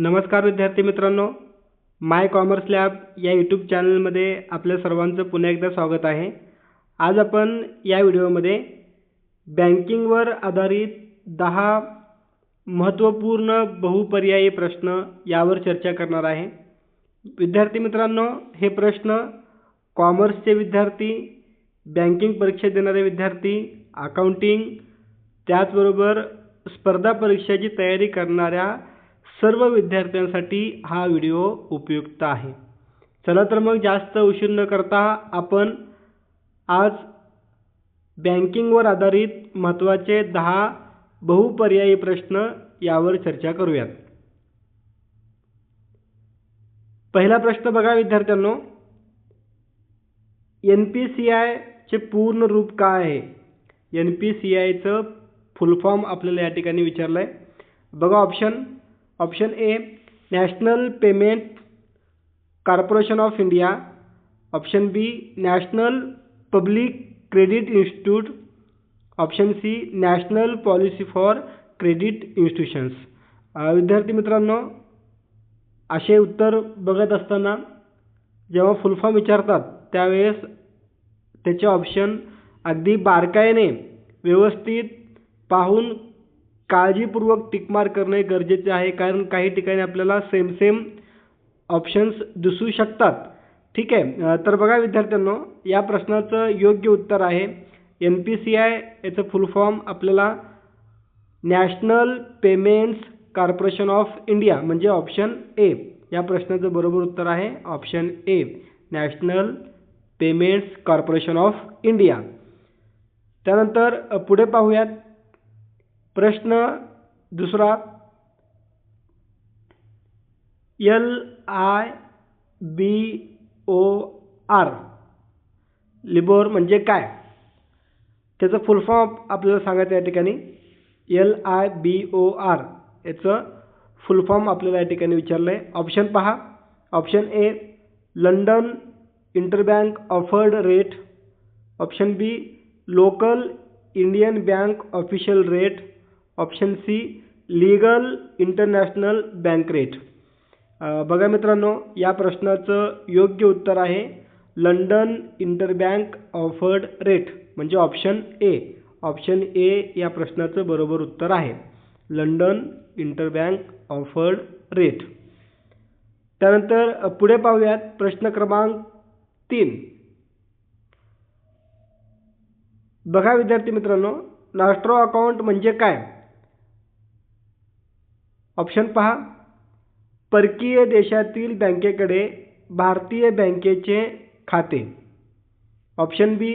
नमस्कार विद्यार्थी मित्रांनो माय कॉमर्स लॅब या यूट्यूब चॅनलमध्ये आपल्या सर्वांचं पुन्हा एकदा स्वागत आहे. आज आपण या व्हिडिओमध्ये बँकिंगवर आधारित दहा महत्त्वपूर्ण बहुपर्यायी प्रश्न यावर चर्चा करणार आहे. विद्यार्थी मित्रांनो हे प्रश्न कॉमर्सचे विद्यार्थी बँकिंग परीक्षा देणारे विद्यार्थी अकाउंटिंग त्याचबरोबर स्पर्धा परीक्षेची तयारी करणाऱ्या सर्व विद्यार्थ्यांसाठी हा व्हिडिओ उपयुक्त आहे. चला तर मग जास्त उशीर न करता आपण आज बँकिंगवर आधारित महत्त्वाचे दहा बहुपर्यायी प्रश्न यावर चर्चा करूयात. पहिला प्रश्न बघा विद्यार्थ्यांनो. एन पी सी आयचे पूर्ण रूप काय आहे? एन पी सी आयचं फुल फॉर्म आपल्याला या ठिकाणी विचारलं आहे बघा option. Option A national payment corporation of India. Option B national public credit institute. Option C national policy for credit institutions. विद्यार्थी मित्रांनो असे उत्तर बघत असताना जेव्हा फुल फॉर्म विचारतात त्यावेळेस त्याचे ऑप्शन अगदी बारकाईने व्यवस्थित पाहून काळजीपूर्वक टिकमार करणे गरजेचे आहे. कारण काही ठिकाणी आपल्याला सेम सेम ऑप्शन्स दिसू शकतात. ठीक आहे. तर बघा विद्यार्थ्यांनो या प्रश्नाचं योग्य उत्तर आहे. एन पी सी आय याचं फुल फॉर्म आपल्याला national payments corporation of India म्हणजे ऑप्शन ए या प्रश्नाचं बरोबर उत्तर आहे. Option A national payments corporation of India त्यानंतर पुढे पाहूयात. प्रश्न दुसरा L I B O R LIBOR म्हणजे काय? त्याचं फुल फॉर्म आपल्याला सांगायचं या ठिकाणी L I B O R याचं फुल फॉर्म आपल्याला या ठिकाणी विचारलं आहे ऑप्शन पहा. Option A London interbank offered rate option B local Indian bank official rate option C legal international bank rate. बघा मित्रांनो या प्रश्नाचं योग्य उत्तर आहे लंडन इंटरबँक ऑफर्ड रेट म्हणजे ऑप्शन ए. ऑप्शन ए या प्रश्नाचं बरोबर उत्तर आहे लंडन इंटरबँक ऑफर्ड रेट. त्यानंतर पुढे पाहूयात प्रश्न क्रमांक तीन. बघा विद्यार्थी मित्रांनो नास्ट्रो अकाउंट म्हणजे काय? ऑप्शन पहा. परकीय देशातील बँकेकडे भारतीय बँकेचे खाते. ऑप्शन बी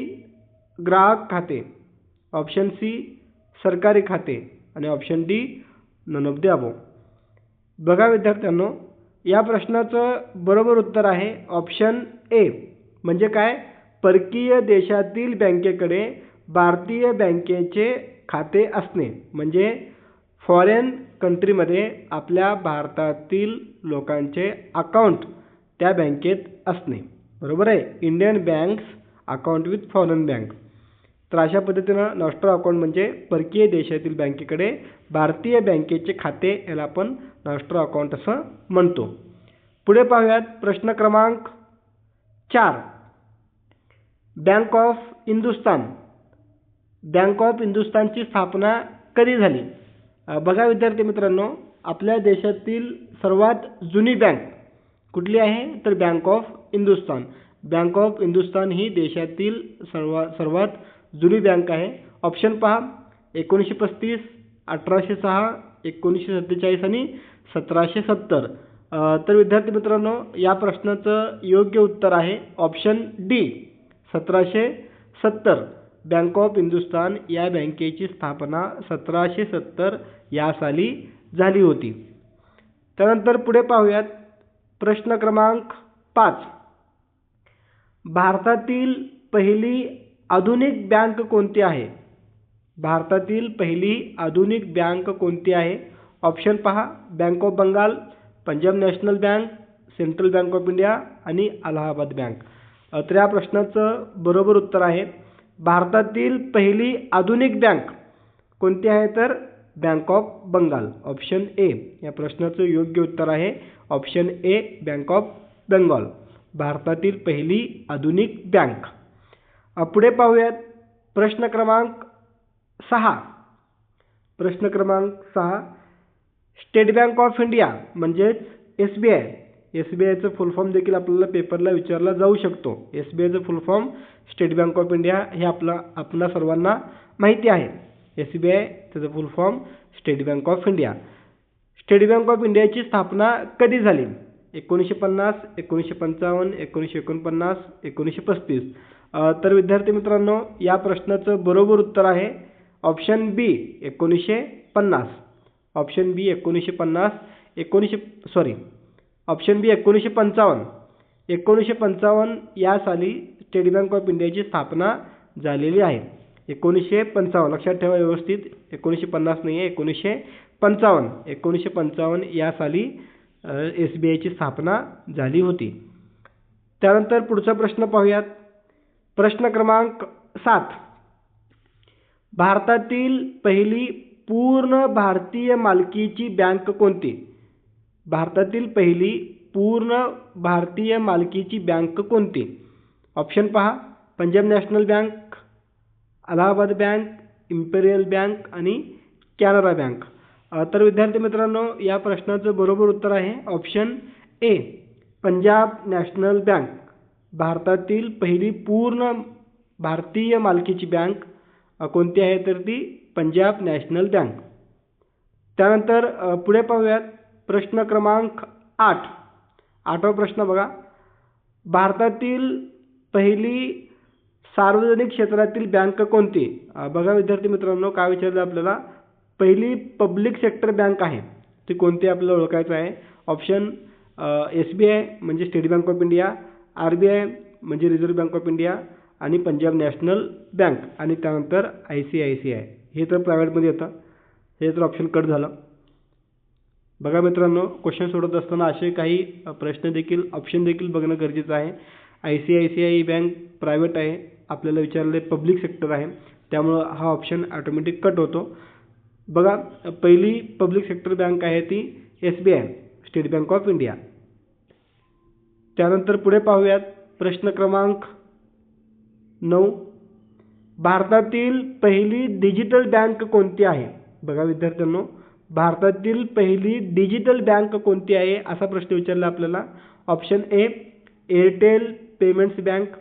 ग्राहक खाते. ऑप्शन सी सरकारी खाते. आणि option D none of the above. बघा विद्यार्थ्यांनो या प्रश्नाचं बरोबर उत्तर आहे ऑप्शन ए. म्हणजे काय? परकीय देशातील बँकेकडे भारतीय बँकेचे खाते असणे. म्हणजे फॉरेन कंट्रीमध्ये आपल्या भारतातील लोकांचे अकाउंट त्या बँकेत असणे. बरोबर आहे? Indian banks account with foreign bank तर अशा पद्धतीनं नॉस्ट्रो अकाउंट म्हणजे परकीय देशातील बँकेकडे भारतीय बँकेचे खाते याला आपण नॉस्ट्रो अकाउंट असं म्हणतो. पुढे पाहूयात प्रश्न क्रमांक चार. Bank of Hindustan bank of हिंदुस्तानची स्थापना कधी झाली? बघा विद्यार्थी मित्रांनो आपल्या देशातील सर्वात जुनी बँक कुठली आहे? तर bank of Hindustan bank of Hindustan ही देशातील सर्वा सर्वात जुनी बँक आहे. ऑप्शन पहा. एकोणीसशे पस्तीस अठराशे सहा एकोणीसशे सत्तेचाळीस आणि सतराशे सत्तर. तर विद्यार्थी मित्रांनो या प्रश्नाचं योग्य उत्तर आहे. ऑप्शन डी सतराशे सत्तर. बँक ऑफ हिंदुस्तान या बँकेची स्थापना सतराशे सत्तर या साली झाली होती. त्यानंतर पुढे पाहूयात. प्रश्न क्रमांक पाच. भारतातील पहिली आधुनिक बँक कोणती आहे? भारतातील पहिली आधुनिक बँक कोणती आहे? ऑप्शन पहा. Bank of Bengal Punjab national bank central bank of India आणि अलाहाबाद बँक. तर या प्रश्नाचं बरोबर उत्तर आहे. भारतातील पहिली आधुनिक बँक कोणती आहे तर bank of Bengal option A. या प्रश्नाचं योग्य उत्तर आहे option A bank of Bengal भारतातील पहिली आधुनिक बँक. पुढे पाहूयात प्रश्न क्रमांक सहा. प्रश्न क्रमांक सहा. स्टेट बँक ऑफ इंडिया म्हणजेच S B I. S B आयचं full form देखील आपल्याला पेपरला विचारला जाऊ शकतो. S B आयचं full form state bank of India हे आपला आपणा सर्वांना माहिती आहे. एस बी आय त्याचं full form state bank of India state bank of इंडियाची स्थापना कधी झाली? एकोणीसशे पन्नास एकोणीसशे पंचावन्न एकोणीसशे एकोणपन्नास एकोणीसशे पस्तीस. तर विद्यार्थी मित्रांनो या प्रश्नाचं बरोबर उत्तर आहे ऑप्शन बी एकोणीसशे पन्नास. ऑप्शन बी एकोणीसशे पन्नास एकोणीसशे सॉरी ऑप्शन बी एकोणीसशे पंचावन्न. एकोणीसशे पंचावन्न या साली स्टेट बँक ऑफ इंडियाची स्थापना झालेली आहे. एकोणीसशे पंचावन्न. लक्षात ठेवा व्यवस्थित. एकोणीसशे पन्नास नाही आहे एकोणीसशे पंचावन्न. एकोणीसशे पंचावन्न या साली एस बी आयची स्थापना झाली होती. त्यानंतर पुढचा प्रश्न पाहूयात. प्रश्न क्रमांक सात. भारतातील पहिली पूर्ण भारतीय मालकीची बँक कोणती? भारतातील पहिली पूर्ण भारतीय मालकीची बँक कोणती? ऑप्शन पहा. Punjab national bank Allahabad bank imperial bank आणि कॅनरा बँक. तर विद्यार्थी मित्रांनो या प्रश्नाचं बरोबर उत्तर आहे option A Punjab national bank. भारतातील पहिली पूर्ण भारतीय मालकीची बँक कोणती आहे तर ती पंजाब नॅशनल बँक. त्यानंतर पुढे पाहूयात. प्रश्न क्रमांक आठ. आठवा प्रश्न बघा. भारतातील पहिली सार्वजनिक क्षेत्रातील बँक कोणती? बघा विद्यार्थी मित्रांनो काय विचारलं आपल्याला? पहिली पब्लिक सेक्टर बँक आहे. ती कोणती आपल्याला ओळखायचं आहे? ऑप्शन एस बी आय म्हणजे state bank of India R B I म्हणजे रिझर्व्ह बँक ऑफ इंडिया आणि पंजाब नॅशनल बँक आणि त्यानंतर I C I C I. हे तर प्रायव्हेटमध्ये येतं. हे तर ऑप्शन कट झालं. बघा मित्रांनो क्वेश्चन सोडत असताना असे काही प्रश्न देखील ऑप्शन देखील बघणं गरजेचं आहे. I C I C I bank private आहे. आपल्याला विचारले पब्लिक सेक्टर आहे. त्यामुळं हा ऑप्शन ऑटोमॅटिक कट होतो. बघा पहिली पब्लिक सेक्टर बँक आहे ती S B I state bank of India त्यानंतर पुढे पाहूयात प्रश्न क्रमांक नऊ. भारतातील पहिली डिजिटल बँक कोणती आहे? बघा विद्यार्थ्यांनो भारतातील पहिली डिजिटल बँक कोणती आहे असा प्रश्न विचारला आपल्याला. Option A Airtel payments bank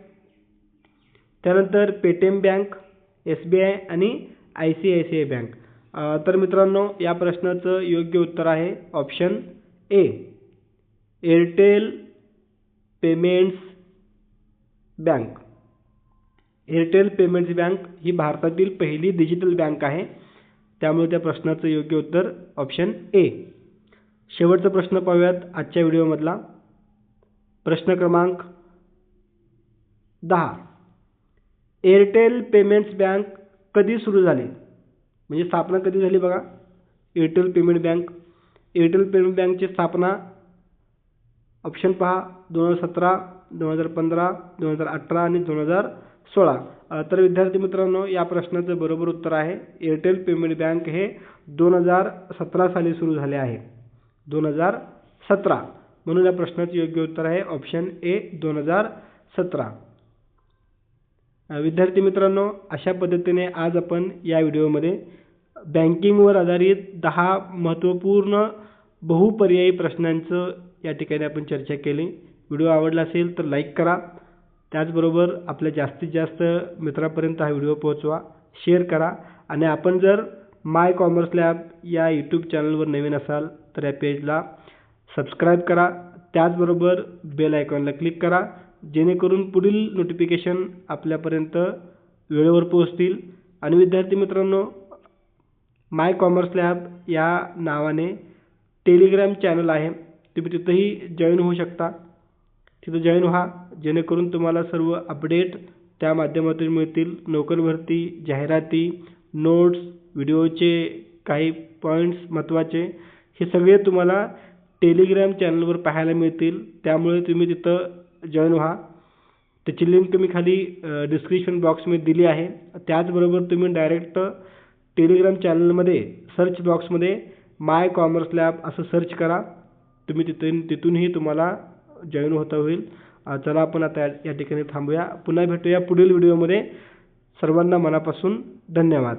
त्यानंतर Paytm bank S B I आणि I C I C I bank तर मित्रांनो या प्रश्नाचं योग्य उत्तर आहे option A Airtel payments bank. Airtel payments bank ही भारतातील पहिली डिजिटल बँक आहे. त्यामुळे त्या प्रश्नाचं योग्य उत्तर ऑप्शन ए शेवटचा प्रश्न पाहूयात आजच्या व्हिडिओमधला प्रश्न क्रमांक दहा. एअरटेल पेमेंट्स बँक कधी सुरू झाली? म्हणजे स्थापना कधी झाली बघा? Airtel payment bank Airtel payment बँकची स्थापना ऑप्शन पहा. दोन हजार सतरा दोन हजार पंधरा दोन हजार अठरा आणि दोन हजार सोळा. तर विद्यार्थी मित्रांनो या प्रश्नाचं बरोबर उत्तर आहे. एअरटेल पेमेंट बँक हे दोन हजार सतरा साली सुरू झाले आहे. दोन हजार सतरा. म्हणून या प्रश्नाचं योग्य उत्तर आहे ऑप्शन ए दोन हजार सतरा. विद्यार्थी मित्रांनो अशा पद्धतीने आज आपण या व्हिडिओमध्ये बँकिंगवर आधारित दहा महत्त्वपूर्ण बहुपर्यायी प्रश्नांचं या ठिकाणी आपण चर्चा केली. व्हिडिओ आवडला असेल तर लाईक करा. त्याचबरोबर आपल्या जास्तीत जास्त मित्रापर्यंत हा व्हिडिओ पोहोचवा शेअर करा आणि आपण जर माय कॉमर्स लॅब या यूट्यूब चॅनलवर नवीन असाल तर या पेजला सबस्क्राईब करा. त्याचबरोबर बेल आयकॉनला क्लिक करा जेणेकरून पुढील नोटिफिकेशन आपल्यापर्यंत वेळेवर पोहोचतील. आणि विद्यार्थी मित्रांनो माय कॉमर्स लॅब या नावाने टेलिग्राम चॅनल आहे. तुम्ही तिथंही जॉईन होऊ शकता. तिथं जॉईन व्हा. जेणेकरून तुम्हाला सर्व अपडेट त्या माध्यमातून मिळतील. नोकर भरती जाहिराती नोट्स व्हिडिओचे काही पॉईंट्स महत्त्वाचे हे सगळे तुम्हाला टेलिग्राम चॅनलवर पाहायला मिळतील. त्यामुळे तुम्ही तिथं जॉईन व्हा. त्याची लिंक मी खाली डिस्क्रिप्शन बॉक्समध्ये दिली आहे. त्याचबरोबर तुम्ही डायरेक्ट टेलिग्राम चॅनलमध्ये सर्च बॉक्समध्ये माय कॉमर्स लॅब असं सर्च करा. तुम्ही तिथून तिथूनही तुम्हाला जॉईन होता होईल. चला आपण आता या- ठिकाणी थांबूया. पुन्हा भेटूया पुढील व्हिडिओमध्ये. सर्वांना मनापासून धन्यवाद.